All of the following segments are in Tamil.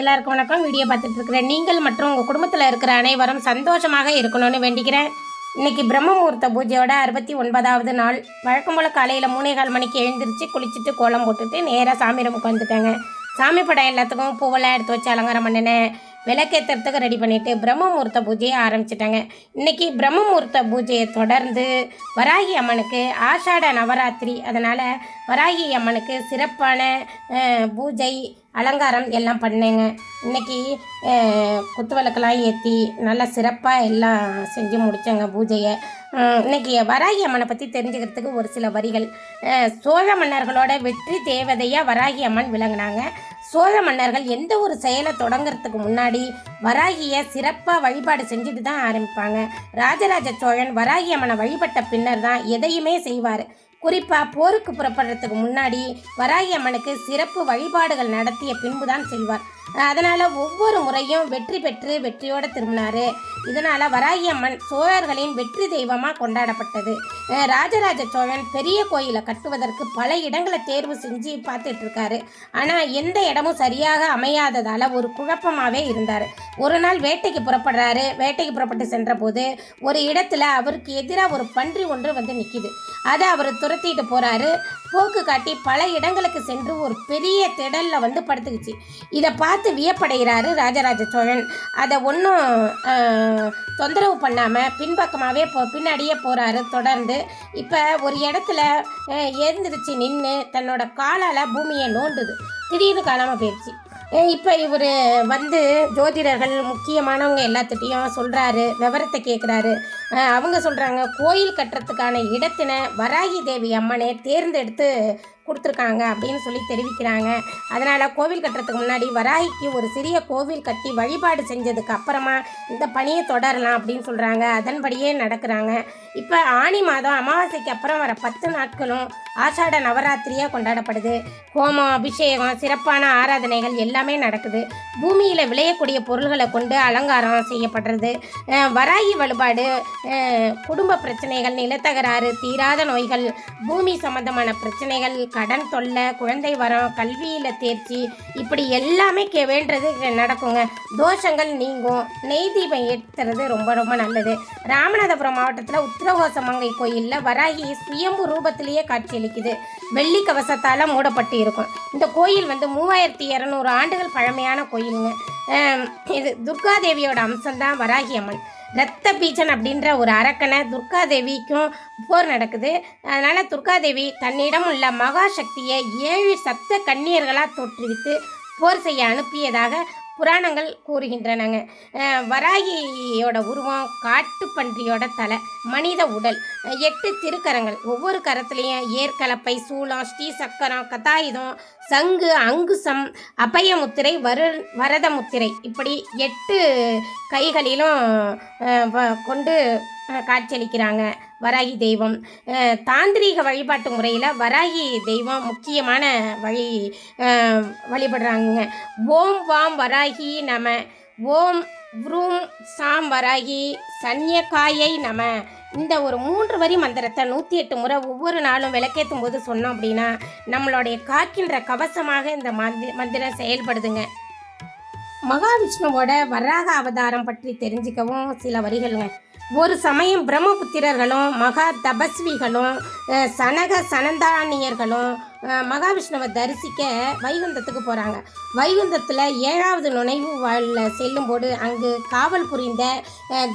எல்லாருக்கும் வணக்கம். வீடியோ பார்த்துட்ருக்குறேன் நீங்கள் மற்றும் உங்கள் குடும்பத்தில் இருக்கிற அனைவரும் சந்தோஷமாக இருக்கணும்னு வேண்டிக்கிறேன். இன்னைக்கு பிரம்மமுகூர்த்த பூஜையோட அறுபத்தி ஒன்பதாவது நாள். வழக்கம் போல் காலையில் மூணேகால் மணிக்கு எழுந்திரிச்சு குளிச்சுட்டு கோலம் போட்டுட்டு நேராக சாமி ரூமுக்கு வந்துட்டேங்க. சாமி படம் எல்லாத்துக்கும் பூவெல்லாம் எடுத்து வச்சு அலங்காரம் பண்ணினேன். விளக்கேற்றுறதுக்கு ரெடி பண்ணிவிட்டு பிரம்ம முகூர்த்த பூஜையை ஆரம்பிச்சிட்டாங்க. இன்றைக்கி பிரம்ம முகூர்த்த பூஜையை தொடர்ந்து வராகி அம்மனுக்கு ஆஷாட நவராத்திரி. அதனால் வராகி அம்மனுக்கு சிறப்பான பூஜை அலங்காரம் எல்லாம் பண்ணேங்க. இன்னைக்கு குத்துவிளக்கெல்லாம் ஏற்றி நல்லா சிறப்பாக எல்லாம் செஞ்சு முடித்தேங்க பூஜையை. இன்றைக்கி இன்னைக்கு வராகி அம்மனை பற்றி தெரிஞ்சுக்கிறதுக்கு ஒரு சில வரிகள். சோழ மன்னர்களோட வெற்றி தேவதையாக வராகி அம்மன் விளங்கினாங்க. சோழ மன்னர்கள் எந்த ஒரு செயலை தொடங்குறதுக்கு முன்னாடி வராகியை சிறப்பாக வழிபாடு செஞ்சுட்டு தான் ஆரம்பிப்பாங்க. ராஜராஜ சோழன் வராகி அம்மனை வழிபட்ட பின்னர் தான் எதையுமே செய்வார். குறிப்பாக போருக்கு புறப்படுறதுக்கு முன்னாடி வராகி அம்மனுக்கு சிறப்பு வழிபாடுகள் நடத்திய பின்பு தான் செல்வார். அதனால் ஒவ்வொரு முறையும் வெற்றி பெற்று வெற்றியோடு திரும்பினார். இதனால் வராகி அம்மன் சோழர்களின் வெற்றி தெய்வமாக கொண்டாடப்பட்டது. ராஜராஜ சோழன் பெரிய கோயிலை கட்டுவதற்கு பல இடங்களை தேர்வு செஞ்சு பார்த்துட்டு இருக்காரு ஆனால் எந்த இடமும் சரியாக அமையாததால் ஒரு குழப்பமாகவே இருந்தார். ஒரு நாள் வேட்டைக்கு புறப்படுறாரு. வேட்டைக்கு புறப்பட்டு சென்றபோது ஒரு இடத்துல அவருக்கு எதிராக ஒரு பன்றி ஒன்று வந்து நிற்கிது அதை அவர் துரத்திட்டு போகிறாரு போக்கு காட்டி பல இடங்களுக்கு சென்று ஒரு பெரிய திடலில் வந்து படுத்துக்கிச்சு. இதை பார்த்து வியப்படைகிறாரு ராஜராஜ சோழன். அதை ஒன்றும் தொந்தரவு பண்ணாமல் பின்பக்கமாகவே போ பின்னாடியே போகிறாரு தொடர்ந்து. இப்போ ஒரு இடத்துல எழுந்திருச்சு நின்று தன்னோட காலால் பூமியை நோண்டுது. திடீர்னு காணாமல் போயிடுச்சு இப்போ இவர் வந்து ஜோதிடர்கள் முக்கியமானவங்க எல்லாத்துட்டையும் சொல்கிறாரு விவரத்தை கேட்குறாரு அவங்க சொல்கிறாங்க கோயில் கட்டுறதுக்கான இடத்தினை வராகி தேவி அம்மனே தேர்ந்தெடுத்து கொடுத்துருக்காங்க அப்படின்னு சொல்லி தெரிவிக்கிறாங்க. அதனால் கோவில் கட்டுறதுக்கு முன்னாடி வராகிக்கு ஒரு சிறிய கோவில் கட்டி வழிபாடு செஞ்சதுக்கு அப்புறமா இந்த பணியை தொடரலாம் அப்படின்னு சொல்கிறாங்க அதன்படியே நடக்கிறாங்க. இப்போ ஆனி மாதம் அமாவாசைக்கு அப்புறம் வர பத்து நாட்களும் ஆஷாட நவராத்திரியாக கொண்டாடப்படுது. ஹோமம் அபிஷேகம் சிறப்பான ஆராதனைகள் எல்லாமே நடக்குது. பூமியில் விளையக்கூடிய பொருள்களை கொண்டு அலங்காரம் செய்யப்படுறது. வராகி வழிபாடு குடும்ப பிரச்சனைகள் நிலத்தகராறு தீராத நோய்கள் பூமி சம்பந்தமான பிரச்சனைகள் கடன் தொல்லை குழந்தை வரம் கல்வியில் தேர்ச்சி இப்படி எல்லாமே கே வேண்டது நடக்குங்க. தோஷங்கள் நீங்கும். நெய் தீபம் ஏற்றுறது ரொம்ப ரொம்ப நல்லது. ராமநாதபுரம் மாவட்டத்தில் உத்திரகோசமங்கை கோயிலில் வராகி சுயம்பு ரூபத்திலேயே காட்சியளிக்குது. வெள்ளி கவசத்தால் மூடப்பட்டு இருக்கும். இந்த கோயில் வந்து மூவாயிரத்தி இரநூறு ஆண்டுகள் பழமையான கோயிலுங்க. இது துர்காதேவியோட அம்சம்தான் வராகி அம்மன் ரத்த பீச்சன் அப்படின்ற ஒரு அரக்கனை துர்காதேவிக்கும் போர் நடக்குது. அதனால் துர்காதேவி தன்னிடம் உள்ள மகாசக்தியை ஏழு சப்த கன்னியர்களாக தோற்றுவித்து போர் செய்ய அனுப்பியதாக புராணங்கள் கூறுகின்றனங்க. வராகியோட உருவம் காட்டுப்பன்றியோட தலை மனித உடல் எட்டு திருக்கரங்கள். ஒவ்வொரு கரத்துலேயும் ஏற்கலப்பை சூலம் ஸ்ரீ சக்கரம் கதாயுதம் சங்கு அங்குசம் அபயமுத்திரை வரு வரத முத்திரை. இப்படி எட்டு கைகளிலும் வ- கொண்டு காட்சியளிக்கிறாங்க. வராகி தெய்வம். தாந்திரீக வழிபாட்டு முறையில் வராகி தெய்வம் முக்கியமான வழி வழிபடுறாங்க ஓம் வாம் வராகி நம ஓம் வ்ரூம் சாம் வராகி சன்யகாயை நம. இந்த ஒரு மூன்று வரி மந்திரத்தை நூற்றி எட்டு முறை ஒவ்வொரு நாளும் விளக்கேற்றும் போது சொன்னோம் அப்படின்னா நம்மளுடைய காக்கின்ற கவசமாக இந்த மந்தி மந்திரம் செயல்படுதுங்க. மகாவிஷ்ணுவோட வராக அவதாரம் பற்றி தெரிஞ்சுக்கவும் சில வரிகளுங்க. ஒரு சமயம் பிரம்மபுத்திரர்களும் மகா தபஸ்விகளும் சனக சனந்தானியர்களும் மகாவிஷ்ணுவை தரிசிக்க வைகுந்தத்துக்கு போகிறாங்க வைகுந்தத்தில் ஏழாவது நுழைவு வாழில் செல்லும்போது அங்கு காவல் புரிந்த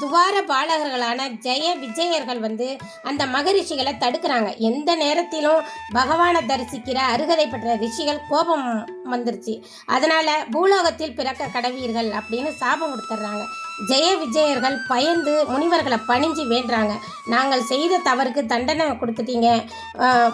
துவார பாலகர்களான ஜெய விஜயர்கள் வந்து அந்த மகரிஷிகளை தடுக்கிறாங்க. எந்த நேரத்திலும் பகவானை தரிசிக்கிற அருகதை பெற்ற ரிஷிகள் கோபம் வந்துருச்சு. அதனால் பூலோகத்தில் பிறக்க கடவீர்கள் அப்படின்னு சாபம் கொடுத்துட்றாங்க. ஜெய விஜயர்கள் பயந்து முனிவர்களை பணிஞ்சு வேண்டுறாங்க. நாங்கள் செய்த தவறுக்கு தண்டனை கொடுத்துட்டீங்க.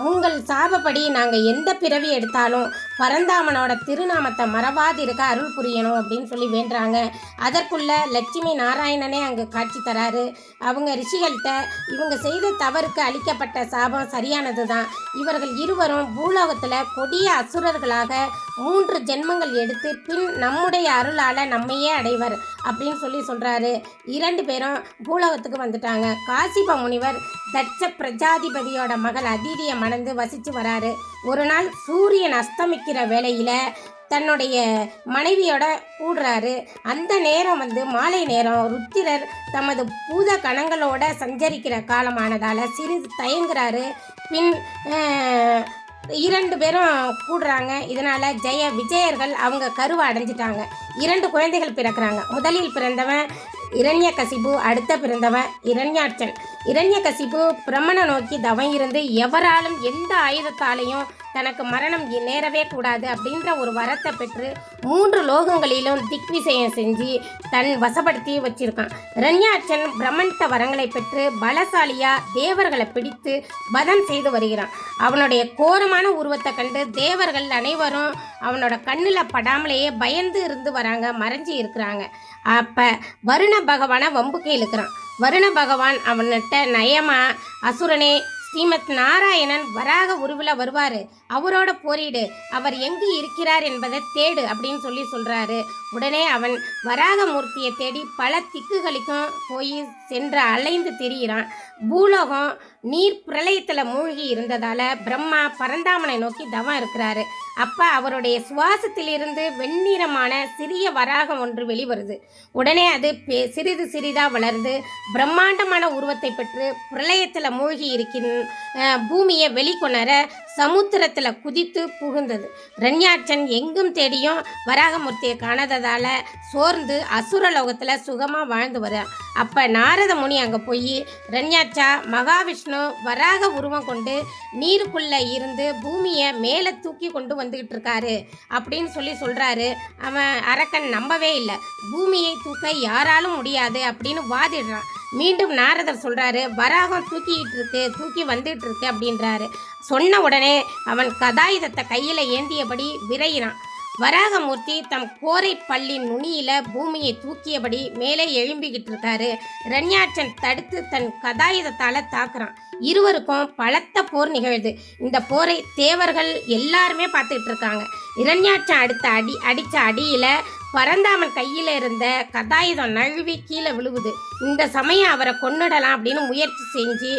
உங்கள் சாபப்படி நாங்கள் எந்த பிறவி எடுத்தாலும் பரந்தாமனோட திருநாமத்தை மறவாதிருக்க அருள் புரியணும் அப்படின்னு சொல்லி வேண்டுறாங்க. அதற்குள்ள லட்சுமி நாராயணனே அங்கே காட்சி தராரு. அவங்க ரிஷிகள்கிட்ட இவங்க செய்த தவறுக்கு அளிக்கப்பட்ட சாபம் சரியானது தான் இவர்கள் இருவரும் பூலோகத்தில் கொடிய அசுரர்களாக மூன்று ஜென்மங்கள் எடுத்து பின் நம்முடைய அருளால் நம்மையே அடைவர். அப்படின்னு சொல்லி சொல்கிறாரு இரண்டு பேரும் பூலோகத்துக்கு வந்துட்டாங்க. காசிப முனிவர் தட்ச பிரஜாதிபதியோட மகள் அதிதியை மணந்து வசித்து வராரு. ஒரு நாள் சூரியன் அஸ்தமிக்கிற வேளையில் தன்னுடைய மனைவியோட கூடுறாரு. அந்த நேரம் வந்து மாலை நேரம் ருத்திரர் தமது பூத கணங்களோட சஞ்சரிக்கிற காலமானதால் சிறிது தயங்குறாரு. பின் இரண்டு பேரும் கூடுறாங்க. இதனால ஜெய விஜயர்கள் அவங்க கருவை அடைஞ்சிட்டாங்க. இரண்டு குழந்தைகள் பிறக்கிறாங்க. முதலில் பிறந்தவன் இரண்யகசிபு அடுத்த பிறந்தவன் இரண்யாட்சன் இரண்யகசிபு பிரம்மனை நோக்கி தவம் இருந்து எவராலும் எந்த ஆயுதத்தாலையும் தனக்கு மரணம் நேரவே கூடாது அப்படின்ற ஒரு வரத்தை பெற்று மூன்று லோகங்களிலும் திக்விசயம் செஞ்சு தன் வசப்படுத்தி வச்சிருக்கான். இரண்யாட்சன் பிரம்மண்ட வரங்களை பெற்று பலசாலியா தேவர்களை பிடித்து வதம் செய்து வருகிறான். அவனுடைய கோரமான உருவத்தை கண்டு தேவர்கள் அனைவரும் அவனோட கண்ணில் படாமலேயே பயந்து இருந்து வராங்க மறைஞ்சு இருக்கிறாங்க. அப்போ வருண பகவானை வம்புக்கு இழுக்கிறான். வருண பகவான் அவன்கிட்ட நயமா அசுரனே ஸ்ரீமத் நாராயணன் வராக உருவில் வருவார். அவரோட போரிடு. அவர் எங்கு இருக்கிறார் என்பதை தேடு அப்படின்னு சொல்லி சொல்கிறாரு உடனே அவன் வராக மூர்த்தியை தேடி பல திக்குகளுக்கும் போய் சென்று அலைந்து திரியிறான். பூலோகம் நீர் பிரளயத்தில் மூழ்கி இருந்ததால் பிரம்மா பரந்தாமனை நோக்கி தவம் இருக்கிறாரு. அப்ப அவருடைய சுவாசத்திலிருந்து வெண்ணிறமான சிறிய வராகம் ஒன்று வெளிவருது. உடனே அது பெ- சிறிது சிறிதாக வளர்ந்து பிரம்மாண்டமான உருவத்தை பெற்று பிரளயத்தில் மூழ்கி இருக்கின் அஹ், பூமியை வெளிக்கொணர சமுத்திரத்தில் குதித்து புகுந்தது. ரண்யாட்சன் எங்கும் தேடியும் வராகமூர்த்தியை காணாததால் சோர்ந்து அசுரலோகத்தில் சுகமாக வாழ்ந்து வரான் அப்போ நாரத முனி அங்கே போய் ரண்யாட்சா மகாவிஷ்ணு வராக உருவம் கொண்டு நீருக்குள்ளே இருந்து பூமியை மேலே தூக்கி கொண்டு வந்துக்கிட்டு இருக்காரு அப்படின்னு சொல்லி சொல்கிறாரு அவன் அரக்கன் நம்பவே இல்லை. பூமியை தூக்க யாராலும் முடியாது அப்படின்னு வாதிடுறான். மீண்டும் நாரதர் சொல்கிறாரு வராகம் தூக்கிட்டு இருக்கு தூக்கி வந்துட்டு இருக்கு அப்படின்றாரு. சொன்ன உடனே அவன் கதாயுதத்தை கையில் ஏந்தியபடி விரைகிறான் வராகமூர்த்தி தம் கோரை பல்லின் நுனியில பூமியை தூக்கியபடி மேலே எழும்பிக்கிட்டு இருக்காரு ரண்யாட்சன் தடுத்து தன் கதாயுதத்தால தாக்குறான். இருவருக்கும் பலத்த போர் நிகழுது. இந்த போரை தேவர்கள் எல்லாருமே பார்த்துக்கிட்டு இருக்காங்க இரண்யாட்சன் அடுத்த அடி அடித்த அடியில் பரந்தாமன் கையில் இருந்த கதாயுதம் நழுவி கீழே விழுவுது. இந்த சமயம் அவரை கொன்னுடலாம் அப்படின்னு முயற்சி செஞ்சு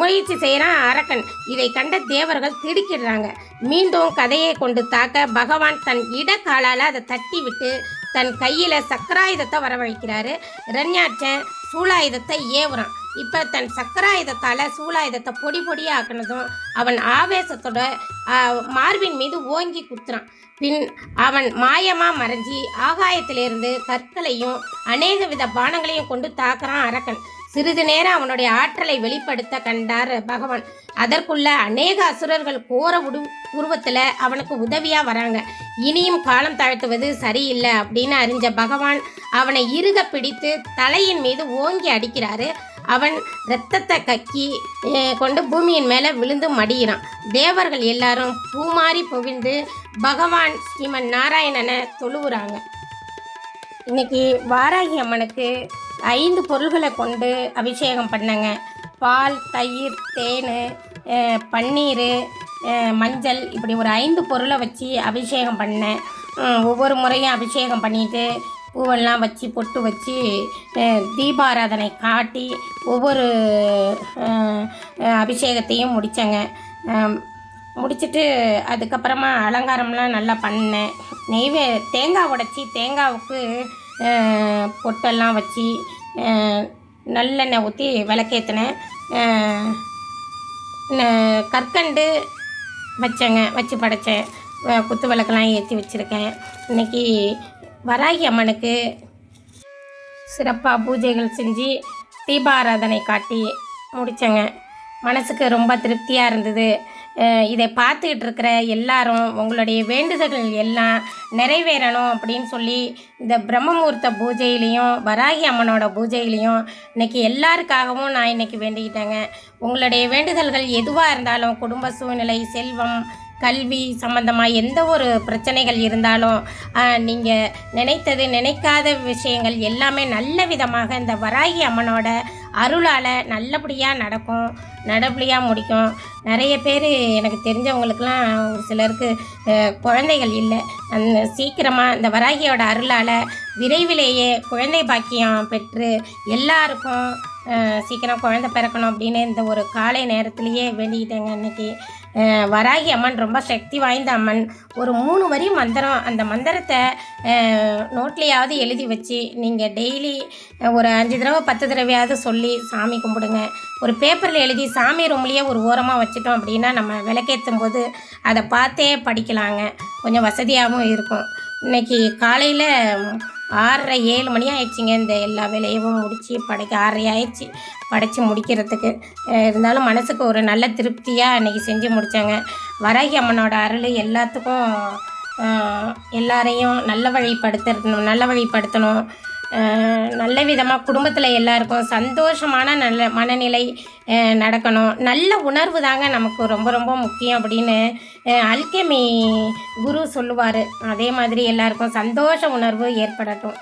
முயற்சி செய்கிறான் அரக்கன் இதை கண்ட தேவர்கள் திடுக்கிடுறாங்க. மீண்டும் கதையை கொண்டு தாக்க பகவான் தன் இடக்காலால் அதை தட்டி விட்டு தன் கையில் சக்கராயுதத்தை வரவழைக்கிறாரு. ரன்யாட்சன் சூலாயுதத்தை ஏவுறான். இப்போ தன் சக்கராயுதத்தால் சூலாயுதத்தை பொடி பொடியாக ஆக்கினதும் அவன் ஆவேசத்தோட மார்பின் மீது ஓங்கி குத்துறான். பின் அவன் மாயமா மறைஞ்சி ஆகாயத்திலிருந்து கற்களையும் அநேக வித பானங்களையும் கொண்டு தாக்குறான் அரக்கன். சிறிது நேரம் அவனுடைய ஆற்றலை வெளிப்படுத்த கண்டார் பகவான். அதற்குள்ள அநேக அசுரர்கள் கோர உடு உருவத்தில் அவனுக்கு உதவியாக வராங்க. இனியும் காலம் தாழ்த்துவது சரியில்லை அப்படின்னு அறிஞ்ச பகவான் அவனை இறுக பிடித்து தலையின் மீது ஓங்கி அடிக்கிறாரு. அவன் இரத்தத்தை கக்கி கொண்டு பூமியின் மேலே விழுந்து மடியிறான். தேவர்கள் எல்லாரும் பூமாரி புவிழ்ந்து பகவான் ஸ்ரீமன் நாராயணனை தொழுவுறாங்க. இன்னைக்கு வாராகி அம்மனுக்கு ஐந்து பொருள்களை கொண்டு அபிஷேகம் பண்ணங்க. பால் தயிர் தேன் பன்னீர் மஞ்சள் இப்படி ஒரு ஐந்து பொருளை வச்சு அபிஷேகம் பண்ணேன். ஒவ்வொரு முறையும் அபிஷேகம் பண்ணிட்டு பூவெல்லாம் வச்சு பொட்டு வச்சு தீபாராதனை காட்டி ஒவ்வொரு அபிஷேகத்தையும் முடித்தேங்க முடிச்சுட்டு அதுக்கப்புறமா அலங்காரம்லாம் நல்லா பண்ணேன். நெய்வே தேங்காய் உடைச்சி தேங்காவுக்கு பொட்டெல்லாம் வச்சு நல்லெண்ணெய் ஊற்றி விளக்கேற்றினேன் கற்கண்டு வச்சேங்க வச்சு படைச்சேன். குத்து விளக்கெல்லாம் ஏற்றி வச்சுருக்கேன். இன்னைக்கு வராகி அம்மனுக்கு சிறப்பாக பூஜைகள் செஞ்சு தீபாராதனை காட்டி முடித்தேங்க மனசுக்கு ரொம்ப திருப்தியாக இருந்தது. இதை பார்த்துக்கிட்டு இருக்கிற எல்லாரும் உங்களுடைய வேண்டுதல்கள் எல்லாம் நிறைவேறணும் அப்படின்னு சொல்லி இந்த பிரம்மமூர்த்த பூஜையிலையும் வராகி அம்மனோட பூஜையிலையும் இன்னைக்கு எல்லாருக்காகவும் நான் இன்றைக்கி வேண்டிக்கிட்டேங்க. உங்களுடைய வேண்டுதல்கள் எதுவாக இருந்தாலும் குடும்ப சூழ்நிலை செல்வம் கல்வி சம்மந்தமாக எந்த ஒரு பிரச்சனைகள் இருந்தாலும் நீங்கள் நினைத்தது நினைக்காத விஷயங்கள் எல்லாமே நல்ல விதமாக இந்த வராகி அம்மனோட அருளால் நல்லபடியாக நடக்கும் நடபடியாக முடிக்கும். நிறைய பேர் எனக்கு தெரிஞ்சவங்களுக்கெல்லாம் ஒரு சிலருக்கு குழந்தைகள் இல்லை. அந்த சீக்கிரமாக இந்த வராகியோட அருளால் விரைவிலேயே குழந்தை பாக்கியம் பெற்று எல்லாருக்கும் சீக்கிரம் குழந்தை பிறக்கணும் அப்படின்னு இந்த ஒரு காலை நேரத்துலேயே வேண்டிக்கிட்டேங்க அன்றைக்கி வராகி அம்மன் ரொம்ப சக்தி வாய்ந்த அம்மன். ஒரு மூணு வரி மந்திரம். அந்த மந்திரத்தை நோட்லேயாவது எழுதி வச்சு நீங்கள் டெய்லி ஒரு அஞ்சு தடவை பத்து தடவையாவது சொல்லி சாமி கும்பிடுங்க. ஒரு பேப்பரில் எழுதி சாமி ரூம்லேயே ஒரு ஓரமாக வச்சுட்டோம் அப்படின்னா நம்ம விளக்கேற்றும் போது அதை பார்த்தே படிக்கலாங்க. கொஞ்சம் வசதியாகவும் இருக்கும். இன்னைக்கு காலையில் ஆறரை ஏழு மணி ஆயிடுச்சுங்க. இந்த எல்லா வேலையும் முடித்து படைக்க ஆறரை ஆயிடுச்சு. படைத்து முடிக்கிறதுக்கு. இருந்தாலும் மனசுக்கு ஒரு நல்ல திருப்தியாக அன்றைக்கி செஞ்சு முடித்தாங்க வராகி அம்மனோட அருள் எல்லாத்துக்கும் எல்லாரையும் நல்ல வழிப்படுத்தணும் நல்ல வழிப்படுத்தணும். நல்ல விதமாக குடும்பத்தில் எல்லாருக்கும் சந்தோஷமான நல்ல மனநிலை நடக்கணும். நல்ல உணர்வு தாங்க நமக்கு ரொம்ப ரொம்ப முக்கியம் அப்படின்னு அல்கெமி குரு சொல்லுவார். அதே மாதிரி எல்லாருக்கும் சந்தோஷ உணர்வு ஏற்படட்டும்.